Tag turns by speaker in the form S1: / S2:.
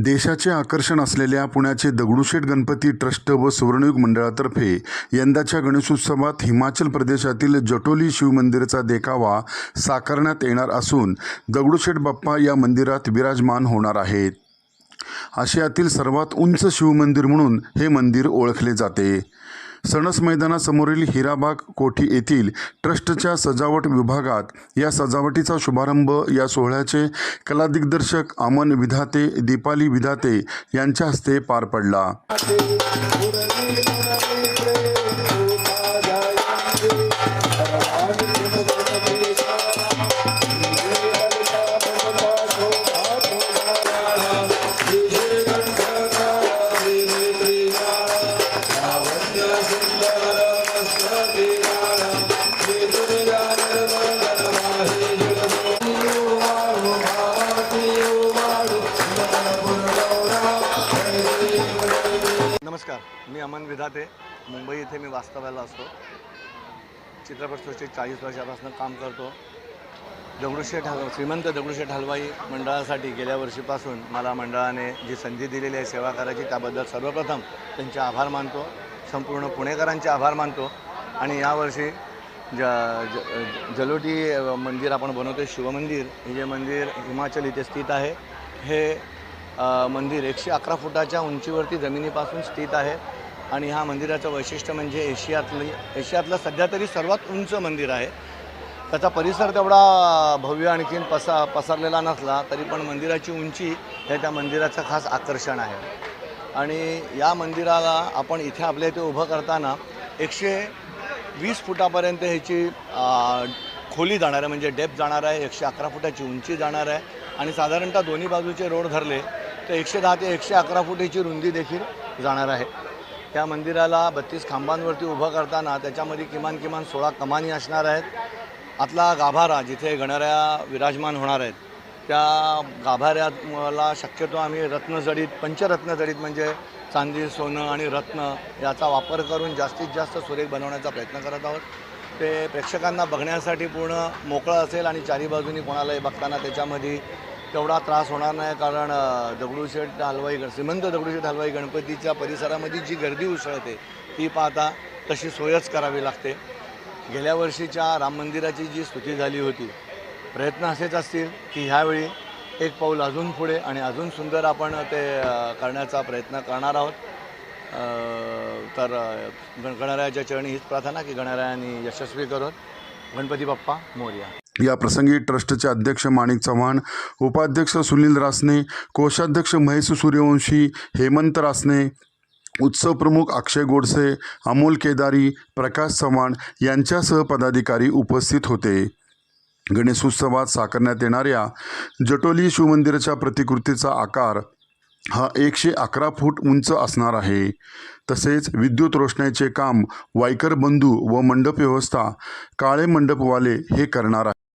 S1: देशाचे आकर्षण असलेल्या पुण्याचे दगडूशेठ गणपती ट्रस्ट व सुवर्णयुग मंडळातर्फे यंदाच्या गणेशोत्सवात हिमाचल प्रदेशातील जटोली शिवमंदिरचा देखावा साकारण्यात येणार असून दगडूशेठ बाप्पा या मंदिरात विराजमान होणार आहेत. आशियातील सर्वात उंच शिवमंदिर म्हणून हे मंदिर ओळखले जाते. सणस मैदानासमोरील हिराबाग कोठी येथील ट्रस्टच्या सजावट विभागात या सजावटीचा शुभारंभ या सोहळ्याचे कलादिग्दर्शक अमन विधाते दीपाली विधाते यांच्या हस्ते पार पडला.
S2: नमस्कार मी अमन विधाते. मुंबई इथे मी वास्तव्याला असतो. चित्रपटसृष्टीत चाळीस वर्षापासून काम करतो. दगडूशेठ हल श्रीमंत दगडूशेठ हलवाई मंडळासाठी गेल्या वर्षीपासून मला मंडळाने जी संधी दिलेली आहे सेवा करायची त्याबद्दल सर्वप्रथम त्यांचे आभार मानतो. संपूर्ण पुणेकरांचे आभार मानतो. आणि यावर्षी ज ज जलोटी मंदिर आपण बनवतो शिवमंदिर. हे जे मंदिर हिमाचल इथे स्थित आहे हे मंदिर एकशे अकरा फुटाच्या उंचीवरती जमिनीपासून स्थित आहे. आणि ह्या मंदिराचं वैशिष्ट्य म्हणजे एशियातली एशियातलं सध्या तरी सर्वात उंच मंदिर आहे. त्याचा परिसर तेवढा भव्य आणखीन पसा पसरलेला नसला तरी पण मंदिराची उंची हे त्या मंदिराचं खास आकर्षण आहे. आणि या मंदिराला आपण इथे आपल्या इथे उभं करताना एकशे वीस फुटापर्यंत ह्याची खोली जाणार आहे. म्हणजे डेप्थ जाणार आहे. एकशे अकरा फुटाची उंची जाणार आहे. आणि साधारणतः दोन्ही बाजूचे रोड धरले तर एकशे दहा ते एकशे अकरा फुटीची रुंदी देखील जाणार आहे. त्या मंदिराला बत्तीस खांबांवरती उभं करताना त्याच्यामध्ये किमान किमान सोळा कमानी असणार आहेत. आतला गाभारा जिथे गणऱ्या विराजमान होणार आहेत त्या गाभाऱ्याला शक्यतो आम्ही रत्नजडीत पंचरत्नजडीत म्हणजे चांदी सोनं आणि रत्न याचा वापर करून जास्तीत जास्त सुरेख बनवण्याचा प्रयत्न करत आहोत. ते प्रेक्षकांना बघण्यासाठी पूर्ण मोकळं असेल आणि चारी बाजूनी कोणालाही बघताना त्याच्यामध्ये तेवढा त्रास होणार नाही कारण दगडूशेठ हलवाई गण श्रीमंत दगडूशेठ हलवाई गणपतीच्या परिसरामध्ये जी गर्दी उसळते ती पाहता तशी सोयच करावी लागते. गेल्या वर्षीच्या राम मंदिराची जी स्तुती झाली होती प्रयत्न असेच असतील की ह्यावेळी एक पाऊल अजून पुढे आणि अजून सुंदर आपण ते करण्याचा प्रयत्न करणार आहोत. तर गण गणरायाच्या चरणी हीच प्रार्थना की गणरायांनी यशस्वी करून गणपती बाप्पा मोर्या.
S1: या प्रसंगी ट्रस्टचे अध्यक्ष माणिक चव्हाण उपाध्यक्ष सुनील रासने कोषाध्यक्ष महेश सूर्यवंशी हेमंत रासने उत्सव प्रमुख अक्षय गोडसे अमोल केदारी प्रकाश चव्हाण यांच्यासह पदाधिकारी उपस्थित होते. गणेशोत्सवात साकारण्यात येणाऱ्या जटोली शिवमंदिराच्या प्रतिकृतीचा आकार हा एकशे अकरा फूट उंच असणार आहे. तसेच विद्युत रोषणाईचे काम वायकर बंधू व मंडप व्यवस्था काळे मंडपवाले हे करणार आहे